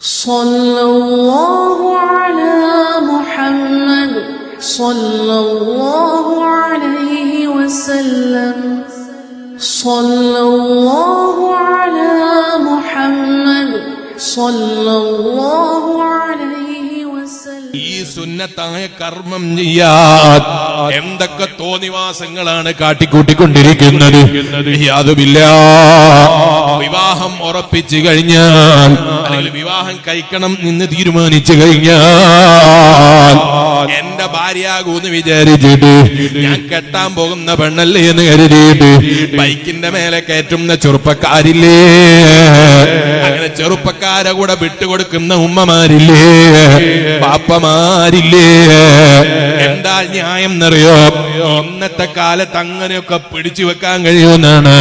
صلى الله على محمد صلى الله عليه وسلم صلى الله على محمد صلى الله عليه وسلم ഈ സുന്നത്തായ കർമ്മം ചെയ്യാൻ എന്തൊക്കെ തോന്നിവാസങ്ങളാണ് കാട്ടിക്കൂട്ടിക്കൊണ്ടിരിക്കുന്നത് യാതുമില്ല വിവാഹം ഉറപ്പിച്ചു കഴിഞ്ഞാൽ അല്ലെങ്കിൽ വിവാഹം കഴിക്കണം എന്ന് തീരുമാനിച്ചു കഴിഞ്ഞാൽ എന്റെ ഭാര്യയാകൂന്ന് വിചാരിച്ചിട്ട് ഞാൻ കെട്ടാൻ പോകുന്ന പെണ്ണല്ലേ എന്ന് കരുതിയിട്ട് ബൈക്കിന്റെ മേലെ കയറ്റുന്ന ചെറുപ്പക്കാരില്ലേ? അങ്ങനെ ചെറുപ്പക്കാരെ കൂടെ വിട്ടുകൊടുക്കുന്ന ഉമ്മമാരില്ലേ? പാപ്പമാരില്ലേ എന്താ ന്യായം എന്നറിയോ? ഇന്നത്തെ കാലത്ത് അങ്ങനെയൊക്കെ പിടിച്ചു വെക്കാൻ കഴിയുമെന്നാണ്.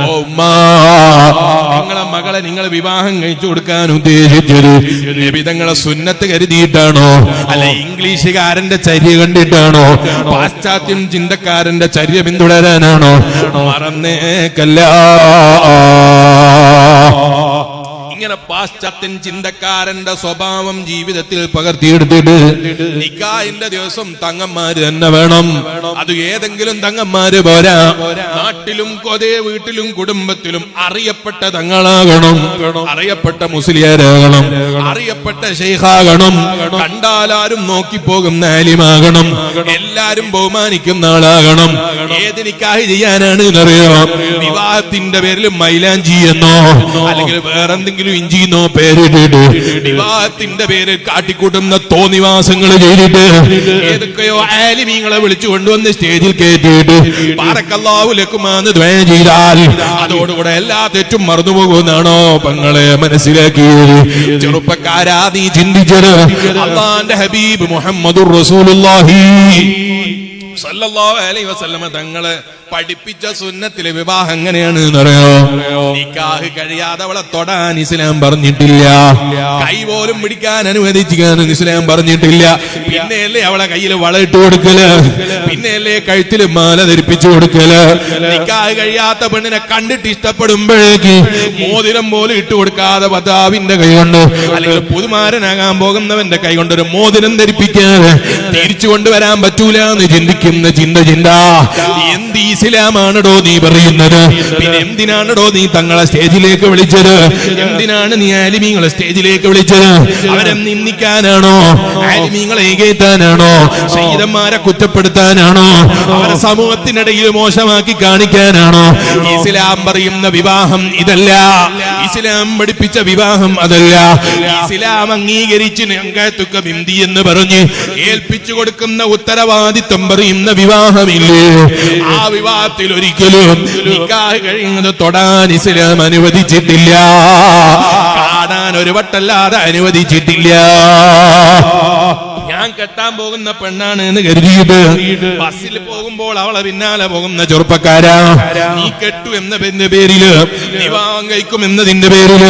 ഓ ഉമ്മ നിങ്ങളെ മകളെ നിങ്ങൾ വിവാഹം കഴിച്ചു കൊടുക്കാൻ ഉദ്ദേശിച്ചത് നിബിതങ്ങളെ സുന്നത്ത് കരുതിയിട്ടാണോ? അല്ല ഇംഗ്ലീഷുകാരന്റെ ചര്യ കണ്ടിട്ടാണോ? പാശ്ചാത്യം ചിന്തക്കാരന്റെ ചര്യ പിന്തുടരാനാണോ? മറന്നേക്കല്ല. ഇങ്ങനെ പാശ്ചാത്യൻ ചിന്തക്കാരന്റെ സ്വഭാവം ജീവിതത്തിൽ പകർത്തിയെടുത്തിട്ട് നിക്കാഹിന്റെ ദിവസം തങ്ങന്മാര് തന്നെ വേണം. അത് ഏതെങ്കിലും തങ്ങന്മാര് പോരാ. നാട്ടിലും കൊതേ വീട്ടിലും കുടുംബത്തിലും അറിയപ്പെട്ട തങ്ങളാകണം. അറിയപ്പെട്ട മുസ്ലിയാരാകണം. അറിയപ്പെട്ട ഷെയ്ഖാകണം കണ്ടാലാരും നോക്കിപ്പോകുന്ന ആലിമാകണം. എല്ലാരും ബഹുമാനിക്കുന്ന ആളാകണം. ഏത് നിക്കാഹ് ചെയ്യാനാണ് അറിയാം വിവാഹത്തിന്റെ പേരിൽ മൈലാഞ്ചി എന്നോ അല്ലെങ്കിൽ വേറെന്തെങ്കിലും ഇഞ്ചിന്നോ പേരിട്ടിട്ട് വിവാഹത്തിന്റെ പേര് കാട്ടിക്കൂട്ടുന്ന തോന്നിവാസങ്ങൾ ചെയ്തിട്ട് ഏതൊക്കെയോ ആലിമീങ്ങളെ വിളിച്ചു കൊണ്ടുവന്ന് സ്റ്റേജിൽ കയറ്റിയിട്ട് പാറക്കല്ലാവുലക്കുമാന്ന് ദ്വയം ചെയ്താൽ അതോടുകൂടെ എല്ലാ തെറ്റും മറന്നുപോകുമെന്നാണോ പങ്ങളെ മനസ്സിലാക്കി ചെറുപ്പക്കാരാ നീ ചിന്തിച്ചത്. അള്ളാന്റെ ഹബീബ് മുഹമ്മദുർ റസൂലുള്ളാഹി. സല്ലല്ലാഹു അലൈഹി വസല്ലമ തങ്ങൾ പഠിപ്പിച്ച സുന്നത്തിലെ വിവാഹം എങ്ങനെയാണ് എന്നറിയോ നിക്കാഹ് കഴിയാതെ അവളെ തൊടാൻ ഇസ്ലാം പറഞ്ഞിട്ടില്ല. കൈ പോലും പിടിക്കാൻ അനുവദിക്കാൻ ഇസ്ലാം പറഞ്ഞിട്ടില്ല. പിന്നെയല്ലേ അവളെ കയ്യിൽ വളയിട്ട് കൊടുക്കൽ? പിന്നെയല്ലേ കഴുത്തിൽ മാല ധരിപ്പിച്ചു കൊടുക്കൽ. നിക്കാഹ് കഴിയാത്ത പെണ്ണിനെ കണ്ടിട്ട് ഇഷ്ടപ്പെടുമ്പോഴേക്ക് മോതിരം പോലും ഇട്ട് കൊടുക്കാതെ പതാവിന്റെ കൈ കൊണ്ട് അല്ലെങ്കിൽ പുതുമാരനാകാൻ പോകുന്നവന്റെ കൈ കൊണ്ട് ഒരു മോതിരം ധരിപ്പിക്കാതെ തിരിച്ചു കൊണ്ടുവരാൻ പറ്റൂല എന്ന് ചിന്തിക്കുന്ന ചിന്ത ചിന്ത. എന്ത് ഇസ്ലാമാണടോ നീ പറയുന്നത്? പിന്നെ എന്തിനാണടോ നീ തങ്ങളെ സ്റ്റേജിലേക്ക് വിളിച്ചത്? എന്തിനാണ് നീ ആലിമീങ്ങളെ സ്റ്റേജിലേക്ക് വിളിച്ചത്? അവരെ നിന്ദിക്കാനാണോ? ആലിമീങ്ങളെ ഏകേറ്റാനാണോ? ശൈതന്മാരെ കുറ്റപ്പെടുത്താനാണോ അവരെ സമൂഹത്തിനിടയിൽ മോശമാക്കി കാണിക്കാനാണോ? ഇസ്ലാം പറയുന്ന വിവാഹം ഇതല്ല. ഇസ്ലാം പഠിപ്പിച്ച വിവാഹം അതല്ല. ഇസ്ലാം അംഗീകരിച്ച് ഞങ്ങത്തുക്ക ബിന്ദി എന്ന് പറഞ്ഞ് ഏൽപ്പിച്ചു കൊടുക്കുന്ന ഉത്തരവാദിത്വം പറയുന്ന വിവാഹമില്ലേ? ആ വിവാഹത്തിൽ ഒരിക്കലും നിക്കാഹ് കഴിയുന്നത് തൊടാൻ ഇസ്ലാം അനുവദിച്ചിട്ടില്ല. കാണാൻ ഒരു വട്ടല്ലാതെ അനുവദിച്ചിട്ടില്ല. ഞാൻ കെട്ടാൻ പോകുന്ന പെണ്ണാണ് എന്ന് കരുതിയിട്ട് ബസ്സിൽ പോകുമ്പോൾ അവളെ പിന്നാലെ പോകുന്ന ചെറുപ്പക്കാരാ. നീ കെട്ടു എന്ന പേരിന്റെ പേരിൽ വിവാഹം കഴിക്കും എന്നതിന്റെ പേരിൽ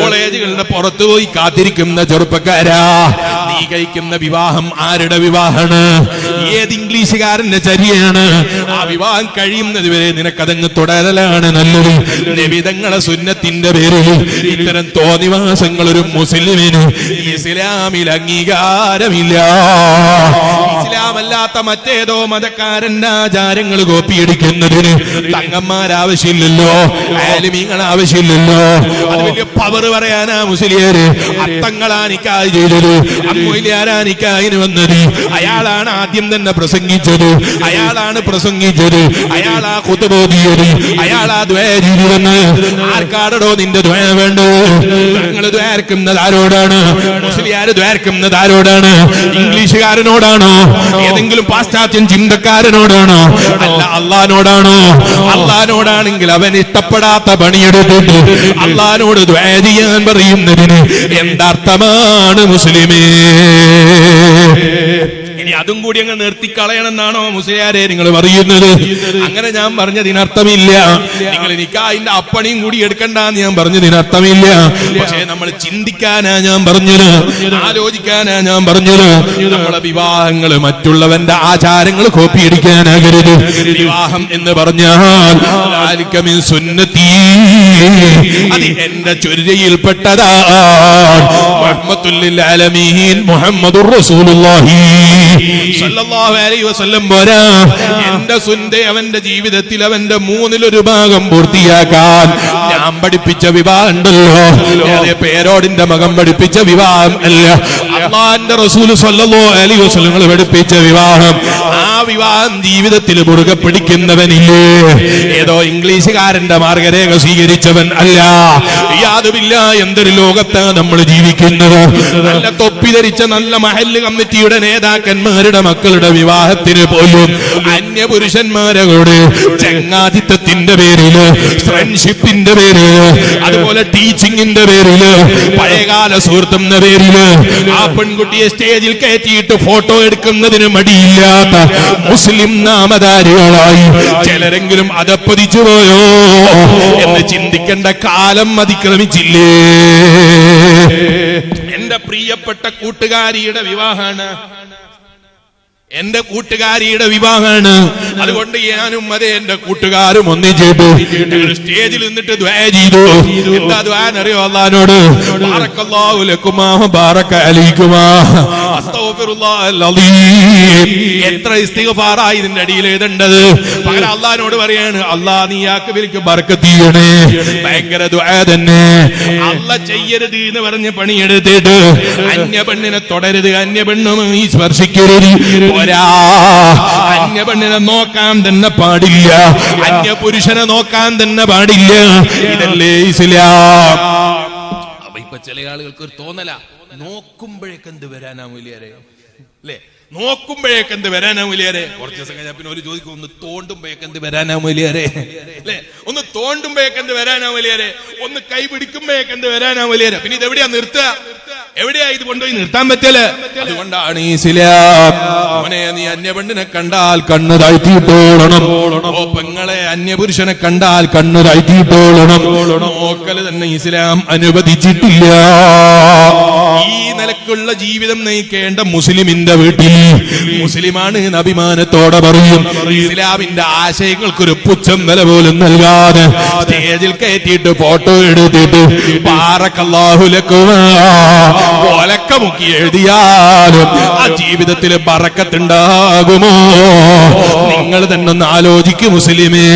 കോളേജുകളുടെ പുറത്തു പോയി കാത്തിരിക്കുന്ന ചെറുപ്പക്കാരാ. നീ കഴിക്കുന്ന വിവാഹം ആരുടെ വിവാഹമാണ്? ഏത് ഇംഗ്ലീഷുകാരന്റെ ചര്യയാണ് ആ വിവാഹം കഴിയുന്നത് വരെ നിനക്കതങ്ങ് തുടരലാണ് നല്ലത്. നിബിതങ്ങളെ സുന്നത്തിന്റെ പേരിൽ ഇത്തരം തോന്നിവാസങ്ങൾ ഒരു മുസ്ലിമിന് ഇസ്ലാമിൽ അംഗീകാരമില്ല. ഇസ്ലാമല്ലാത്ത മറ്റേതോ മതക്കാരന്റെ ആചാരങ്ങൾ കോപ്പിയടിക്കുന്നതിന് തങ്ങന്മാരാവശ്യമില്ലല്ലോ ആലിമീങ്ങൾ ആവശ്യമില്ലല്ലോ അത് വലിയ പവർ പറയാനാ മുസ്ലിയര്. അത്തങ്ങളാനിക്കായി ചെയ്തത്. അമ്മയിലാരാനിക്കായിന് വന്നത്. അയാളാണ് ആദ്യം തന്നെ പ്രസംഗിച്ചത്. അയാളാണ് പ്രസംഗിച്ചത്. അയാളാ കുത്തുബോധിയത് അയാളാ ദ്വേരിവെന്ന് ആർക്കാടോ നിന്റെ ദ്വയ വേണ്ടോ നിങ്ങൾ ദ്വേർക്കുന്നത് ആരോടാണ്? മുസ്ലിയാര് ദ്വേർക്കുന്നത് ആരോടാണ്? ഇംഗ്ലീഷുകാരനോടാണോ? ഏതെങ്കിലും പാശ്ചാത്യൻ ചിന്തക്കാരനോടാണോ? അല്ല അള്ളഹാനോടാണോ? അള്ളഹാനോടാണെങ്കിൽ അവൻ ഇഷ്ടപ്പെടാത്ത പണിയെടുത്തിട്ട് അള്ളഹാനോട് ദ്വേജിയാൻ പറയുന്നതിന് എന്താർത്ഥമാണ് മുസ്ലിമേ? അതും കൂടി അങ്ങ് നിർത്തിക്കളയണമെന്നാണോ മുസ്ലിയാരെ നിങ്ങൾ പറയുന്നത്? അങ്ങനെ ഞാൻ പറഞ്ഞതിനർത്ഥമില്ല. നിങ്ങൾ എനിക്ക് അതിന്റെ അപ്പണിയും കൂടി എടുക്കണ്ട എന്ന് ഞാൻ പറഞ്ഞതിനർത്ഥമില്ല. പക്ഷേ നമ്മൾ ചിന്തിക്കാനാ ഞാൻ പറഞ്ഞത്. ആലോചിക്കാനാ ഞാൻ പറഞ്ഞത്. നമ്മളെ വിവാഹങ്ങൾ മറ്റുള്ളവന്റെ ആചാരങ്ങൾ കോപ്പി അടിക്കാനാകരുത് വിവാഹം എന്ന് പറഞ്ഞാൽ സുന്നത്തി. അത് എന്റെ ചൊരിയിൽപ്പെട്ടതാണ് മുഹമ്മദ് റസൂലുള്ളാഹി. പോരാ. എന്റെ സുന്ദ അവന്റെ ജീവിതത്തിൽ അവന്റെ മൂന്നിലൊരു ഭാഗം പൂർത്തിയാക്കാൻ ഞാൻ പഠിപ്പിച്ച വിവാഹം ഉണ്ടല്ലോ. പേരോടിന്റെ മകൻ പഠിപ്പിച്ച വിവാഹം അല്ല. അള്ളാന്റെ റസൂൽ സല്ലല്ലാഹു അലൈഹി വസല്ലം വെടിപ്പിച്ച വിവാഹം ആ വിവാഹം ജീവിതത്തിൽ മുറുകെ പിടിക്കുന്നവനില്ലേ? ഏതോ ഇംഗ്ലീഷുകാരന്റെ മാർഗരേഖ സ്വീകരിച്ചവൻ അല്ല. യാതുമില്ല എന്തൊരു ലോകത്താണ് നമ്മൾ ജീവിക്കുന്നത്? നല്ല തൊപ്പി ധരിച്ച നല്ല മഹല്ല് കമ്മിറ്റിയുടെ നേതാക്കന്മാരുടെ മക്കളുടെ വിവാഹത്തിന് പോലും അന്യപുരുഷന്മാരോട് ചങ്ങാതിത്വത്തിന്റെ പേരിൽ ഫ്രണ്ട്ഷിപ്പിന്റെ പേരിൽ അതുപോലെ ടീച്ചിങ്ങിന്റെ പേരിൽ പഴയകാല സുഹൃത്തുന്ന പേരിൽ ആ പെൺകുട്ടിയെ സ്റ്റേജിൽ കയറ്റിയിട്ട് ഫോട്ടോ എടുക്കുന്നതിന് മടിയില്ലാത്ത മുസ്ലിം നാമധാരികളായി ചിലരെങ്കിലും അതപ്പതിച്ചു പോയോ എന്ന് ചിന്തിക്കേണ്ട കാലം അതിക്രമിച്ചില്ലേ? എന്റെ പ്രിയപ്പെട്ട കൂട്ടുകാരിയുടെ വിവാഹാണ് എന്റെ കൂട്ടുകാരിയുടെ വിവാഹമാണ്. അതുകൊണ്ട് ഞാനും അതെ എന്റെ കൂട്ടുകാരും ഒന്നിച്ചു സ്റ്റേജിൽ നിന്നിട്ട് ദ്വയ ചെയ്തു. എന്താ ദ്വാനറിയോ അള്ളഹാനോട്? ബാറക്കല്ലാഹു ലക്കുമാ എത്ര ഇസ്തിഗ്ഫാറായി ഇതിന്റെ അടിയിൽ എഴുതേണ്ടത്? പകരം അള്ളഹാനോട് പറയാണ് അള്ളാ നീ ആക്ക് വിളിക്ക് ബർക്കത്ത് ചെയ്യണേ ഭയങ്കര തന്നെ. അല്ല ചെയ്യരുത് എന്ന് പറഞ്ഞ് പണിയെടുത്തിട്ട് അന്യ പെണ്ണിനെ തുടരുത് അന്യ പെണ്ണും ഈ സ്പർശിക്കരുത്. പോരാ. അന്യ പെണ്ണിനെ നോക്കാൻ തന്നെ പാടില്ല. അന്യ പുരുഷനെ നോക്കാൻ തന്നെ പാടില്ല. ഇതല്ലേ ഇസ്ലാം. അപ്പൊ ഇപ്പൊ ചില ആളുകൾക്ക് ഒരു തോന്നല. നോക്കുമ്പോഴേക്ക് എന്ത് വരാനാ മൂല്യരെ അല്ലേ? നോക്കുമ്പോഴേക്ക് എന്ത് വരാനാ മൂല്യരെ കുറച്ച് ദിവസം കഴിഞ്ഞാൽ പിന്നെ ഒരു ചോദിക്കും ഒന്ന് തോണ്ടുമ്പോഴേക്ക് എന്ത് വരാനാ മൂല്യരെ അല്ലേ? ഒന്ന് തോണ്ടുമ്പോഴേക്ക് എന്ത് വരാനാ മൂല്യരെ ഒന്ന് കൈ പിടിക്കുമ്പോഴേക്ക് എന്ത് വരാനാ മൂല്യരെ പിന്നെ ഇത് എവിടെയാ നിർത്തുക? എവിടെയാ ഇത് കൊണ്ടുപോയി നിർത്താൻ പറ്റൽ? അതുകൊണ്ടാണ് ഈ ഇസ്ലാം മോനെ നീ അന്യപെണ്ണിനെ കണ്ടാൽ കണ്ണ് താഴ്ത്തിയിട്ടോളണം. പെങ്ങളെ അന്യപുരുഷനെ കണ്ടാൽ കണ്ണ് താഴ്ത്തിയിട്ടോളണം. നോക്കൽ തന്നെ ഇസ്ലാം അനുവദിച്ചിട്ടില്ല. ഈ നിലക്കുള്ള ജീവിതം നയിക്കേണ്ട മുസ്ലിമിന്റെ വീട്ടിൽ മുസ്ലിമാണ് അഭിമാനത്തോടെ പറയും. ഇസ്ലാമിന്റെ ആശയങ്ങൾക്കൊരു പുച്ഛം നില പോലും നൽകാതെ സ്റ്റേജിൽ കയറ്റിയിട്ട് ഫോട്ടോ എടുത്തിട്ട് പാറക്കല്ലാഹുലക്കുമൊക്കെ മുക്കി എഴുതിയാലും ആ ജീവിതത്തിൽ പറക്കത്തുണ്ടാകുമോ നിങ്ങൾ തന്നെ ഒന്ന് ആലോചിക്കും മുസ്ലിമേ.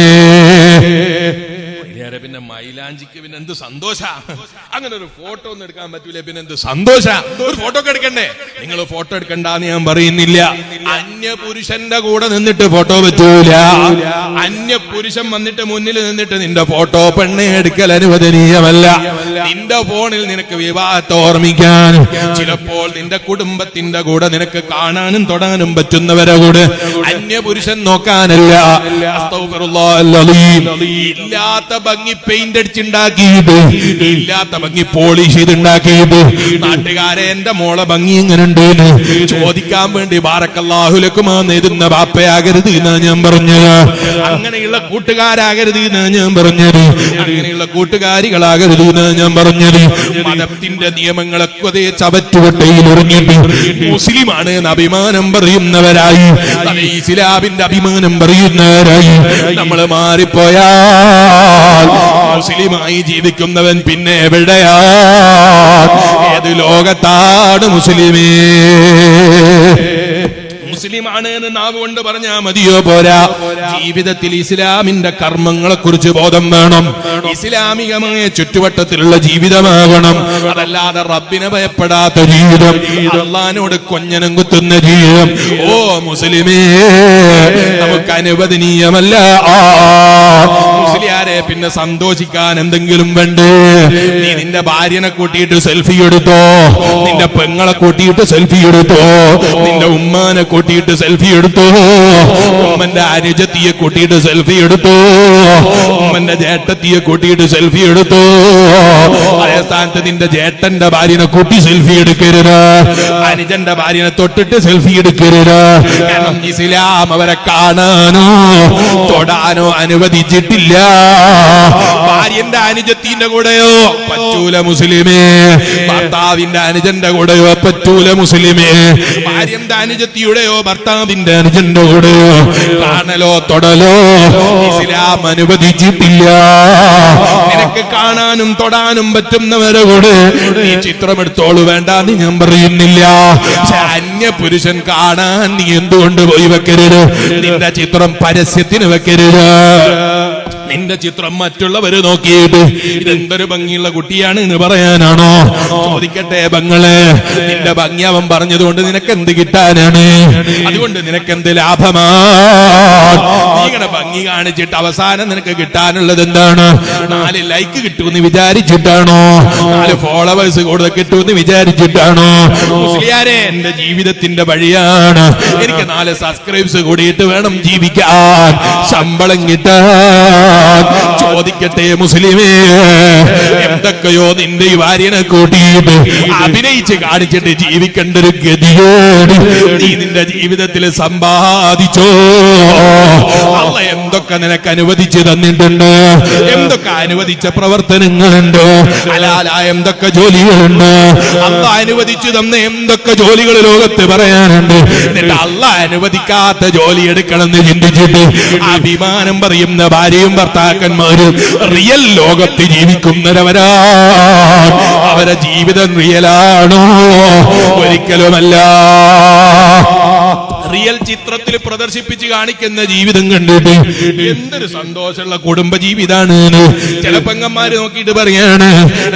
മൈലാഞ്ചിക്ക് പിന്നെ എന്ത് സന്തോഷ? അങ്ങനെ ഒരു ഫോട്ടോ ഒന്നും എടുക്കാൻ പറ്റൂല പിന്നെ എന്ത് സന്തോഷ? ഒരു ഫോട്ടോ ഒക്കെ എടുക്കണ്ടേ? നിങ്ങൾ ഫോട്ടോ എടുക്കണ്ടെന്ന് ഞാൻ പറയുന്നില്ല. അന്യ പുരുഷന്റെ കൂടെ നിന്നിട്ട് ഫോട്ടോ പറ്റൂല. അന്യ പുരുഷൻ വന്നിട്ട് മുന്നിൽ നിന്നിട്ട് നിന്റെ ഫോട്ടോ പെണ്ണെ എടുക്കൽ അനുവദനീയമല്ല. നിന്റെ ഫോണിൽ നിനക്ക് വിവാഹത്തെ ഓർമ്മിക്കാൻ. ചിലപ്പോൾ നിന്റെ കുടുംബത്തിന്റെ കൂടെ നിനക്ക് കാണാനും തൊടാനും പറ്റുന്നവരെ കൂടെ അന്യ പുരുഷൻ നോക്കാനല്ല. ഇല്ലാത്ത ഭംഗി പെയിന്റ് അടിച്ചുണ്ടാക്കിയത്. ഇല്ലാത്ത ഭംഗി പോളിഷ് ചെയ്തുണ്ടാക്കിയിട്ട് നാട്ടുകാരെ എന്റെ മോളെ ഭംഗി ഇങ്ങനെ ഉണ്ടെന്ന് ചോദിക്കാൻ വേണ്ടി ബാറക്കല്ലാഹുലക്കുമാ ബാപ്പയാകരുത് എന്നാ ഞാൻ പറഞ്ഞത്. അങ്ങനെയുള്ള കൂട്ടുകാരാകരുത് എന്നാ ഞാൻ പറഞ്ഞത്. അങ്ങനെയുള്ള കൂട്ടുകാരികളാകരുത് എന്നാ ഞാൻ പറഞ്ഞത്. മതത്തിന്റെ നിയമങ്ങളൊക്കെ അതേ ചവറ്റുകൊട്ടയിൽ എറിഞ്ഞിട്ട് മുസ്ലിമാണ് എന്ന് അഭിമാനം പറയുന്നവരായി. ഇസ്ലാമിന്റെ അഭിമാനം പറയുന്നവരായി. നമ്മൾ മാറിപ്പോയാൽ മുസ്ലിമായി ജീവിക്കുന്നവൻ പിന്നെ എവിടെയാ? ഏത് ലോകത്താണ് മുസ്ലിമേ? മുസ്ലിമാണ് എന്ന് നാവ് കൊണ്ട് പറഞ്ഞാ മതിയോ പോരാ? ജീവിതത്തിൽ ഇസ്ലാമിന്റെ കർമ്മങ്ങളെ കുറിച്ച് ബോധം വേണം. ഇസ്ലാമികമായ ചുറ്റുവട്ടത്തിലുള്ള ജീവിതമാകണം. അതല്ലാതെ റബ്ബിനെ ഭയപ്പെടാത്ത ജീവിതം അള്ളഹാനോട് കൊഞ്ഞനം കുത്തുന്ന ജീവിതം. ഓ മുസ്ലിമേ നമുക്ക് അനുവദനീയമല്ല. ആ മുസ്ലിയാരെ പിന്നെ സന്തോഷിക്കാൻ എന്തെങ്കിലും വേണ്ടേ? നീ നിന്റെ ഭാര്യനെ കൂട്ടിയിട്ട് സെൽഫി എടുത്തോ? നിന്റെ പെങ്ങളെ കൂട്ടിയിട്ട് സെൽഫി എടുത്തോ? നിന്റെ ഉമ്മാനെ കൂട്ടിയിട്ട് സെൽഫി എടുത്തോ? ഉമ്മന്റെ അനുജത്തിയെ കൂട്ടിയിട്ട് സെൽഫി എടുത്തോ? ഉമ്മന്റെ ജേട്ടത്തിയെ കൂട്ടിയിട്ട് സെൽഫി എടുത്തോ? അതേ സ്ഥാനത്ത് നിന്റെ ജേട്ടന്റെ ഭാര്യനെ കൂട്ടി സെൽഫി എടുക്കരുത്. അനുജന്റെ ഭാര്യനെ തൊട്ടിട്ട് സെൽഫി എടുക്കരുത്. ഇസ്ലാം അവരെ കാണാനോ തൊടാനോ അനുവദിച്ചിട്ടില്ല. ഭാര്യന്റെ അനുജത്തിന്റെ കൂടെയോ? പറ്റൂല മുസ്ലിമേ. ഭർത്താവിന്റെ അനുജന്റെ കൂടെയോ? പറ്റൂല മുസ്ലിമേ. ഭാര്യന്റെ അനുജത്തിയുടെയോ ഭർത്താവിന്റെ അനുജന്റെ കൂടെയോ? കാണലോ തൊടലോ? ഇസ്ലാം അനുവദിച്ചിട്ടില്ല. നിനക്ക് കാണാനും തൊടാനും പറ്റുന്നവരെ കൂടെ നീ ചിത്രമെടുത്തോളൂ വേണ്ട എന്ന് ഞാൻ പറയുന്നില്ല. അന്യ പുരുഷൻ കാണാൻ നീ എന്തുകൊണ്ട് പോയി വെക്കരുത്? നിന്റെ ചിത്രം പരസ്യത്തിന് വെക്കരുത്. നിന്റെ ചിത്രം മറ്റുള്ളവര് നോക്കിയിട്ട് ഇതെന്തൊരു ഭംഗിയുള്ള കുട്ടിയാണ് എന്ന് പറയാനാണോ? ചോദിക്കട്ടെ ബങ്ങളെ. നിന്റെ ഭംഗി അവൻ പറഞ്ഞതുകൊണ്ട് നിനക്ക് എന്ത് കിട്ടാനാണ്? അതുകൊണ്ട് നിനക്ക് എന്ത് ലാഭമാണ് ഇങ്ങനെ ഭംഗി കാണിച്ചിട്ട് അവസാനം നിനക്ക് കിട്ടാനുള്ളത് എന്താണ്? നാല് ലൈക്ക് കിട്ടുമെന്ന് വിചാരിച്ചിട്ടാണോ? നാല് ഫോളോവേഴ്സ് കൂടുതൽ കിട്ടുമെന്ന് വിചാരിച്ചിട്ടാണോ? മുസ്ലിയാരെ എന്റെ ജീവിതത്തിന്റെ വഴിയാണ്. എനിക്ക് നാല് സബ്സ്ക്രൈബ്സ് കൂടിയിട്ട് വേണം ജീവിക്കാൻ. ശമ്പളം കിട്ടാൻ. ചോദിക്കട്ടെ മുസ്ലിമേ? എന്തൊക്കെയോ നിന്റെ ഈ ഭാര്യനെ കൂട്ടിയിട്ട് അഭിനയിച്ച് കാണിച്ചിട്ട് ജീവിക്കേണ്ട ഒരു ഗതിയോട് നീ നിന്റെ ജീവിതത്തിൽ സമ്പാദിച്ചോ? എന്തൊക്കെ നിനക്ക് അനുവദിച്ച് തന്നിട്ടുണ്ട്? എന്തൊക്കെ അനുവദിച്ച പ്രവർത്തനങ്ങളുണ്ട്? അലാല എന്തൊക്കെ ജോലികളുണ്ട്? അല്ല അനുവദിച്ചു തന്ന എന്തൊക്കെ ജോലികൾ ലോകത്ത് പറയാനുണ്ട്? എന്നിട്ട് അല്ല അനുവദിക്കാത്ത ജോലി എടുക്കണം എന്ന് ചിന്തിച്ചിട്ട് അഭിമാനം പറയുന്ന ഭാര്യയും ഭർത്താക്കന്മാരും റിയൽ ലോകത്ത് ജീവിക്കുന്നവരാ. അവരെ ജീവിതം റിയലാണോ ഒരിക്കലുമല്ല. റിയൽ ചിത്രത്തിൽ പ്രദർശിപ്പിച്ച് കാണിക്കുന്ന ജീവിതം കണ്ടിട്ട് എന്തൊരു സന്തോഷമുള്ള കുടുംബ ജീവിതാണ് ചില പെങ്ങന്മാര് നോക്കിയിട്ട് പറയാണ്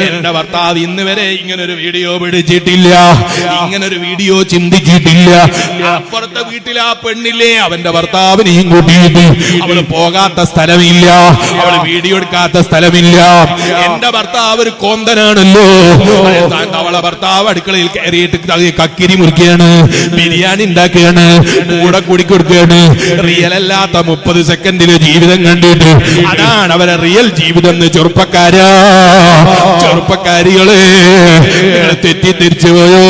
എന്റെ ഭർത്താവ് ഇന്ന് വരെ ഇങ്ങനെ ഒരു വീഡിയോ പിടിച്ചിട്ടില്ല ഇങ്ങനെ ഒരു വീഡിയോ ചിന്തിച്ചിട്ടില്ല. അപ്പുറത്തെ വീട്ടിൽ ആ പെണ്ണില്ലേ അവന്റെ ഭർത്താവിനെയും കൂട്ടിയിട്ട് അവൾ പോകാത്ത സ്ഥലമില്ല അവൾ വീഡിയോ എടുക്കാത്ത സ്ഥലമില്ല. എന്റെ ഭർത്താവ് ഒരു കോന്തനാണല്ലോ. അവളെ ഭർത്താവ് അടുക്കളയിൽ കയറിയിട്ട് കക്കിരി മുറിക്കുകയാണ് ബിരിയാണി ഉണ്ടാക്കുകയാണ് കൂടെ കൂടി കൊടുക്കുകയാണ്. റിയൽ അല്ലാത്ത മുപ്പത് സെക്കൻഡിൽ ജീവിതം കണ്ടിട്ട്. അതാണ് അവരെ റിയൽ ജീവിതം എന്ന് ചെറുപ്പക്കാരാ. ചെറുപ്പക്കാരികളെ തെറ്റി തിരിച്ചു പോയോ?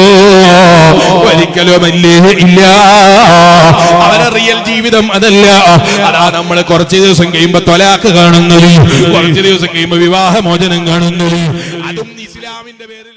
ഒരിക്കലും അല്ലേ ഇല്ല. അവരെ റിയൽ ജീവിതം അതല്ല. അതാ നമ്മൾ കുറച്ച് ദിവസം കഴിയുമ്പോ തൊലാക്ക് കാണുന്നത്. കുറച്ച് ദിവസം കഴിയുമ്പോ വിവാഹമോചനം കാണുന്നത്. അതും ഇസ്ലാമിന്റെ പേരിൽ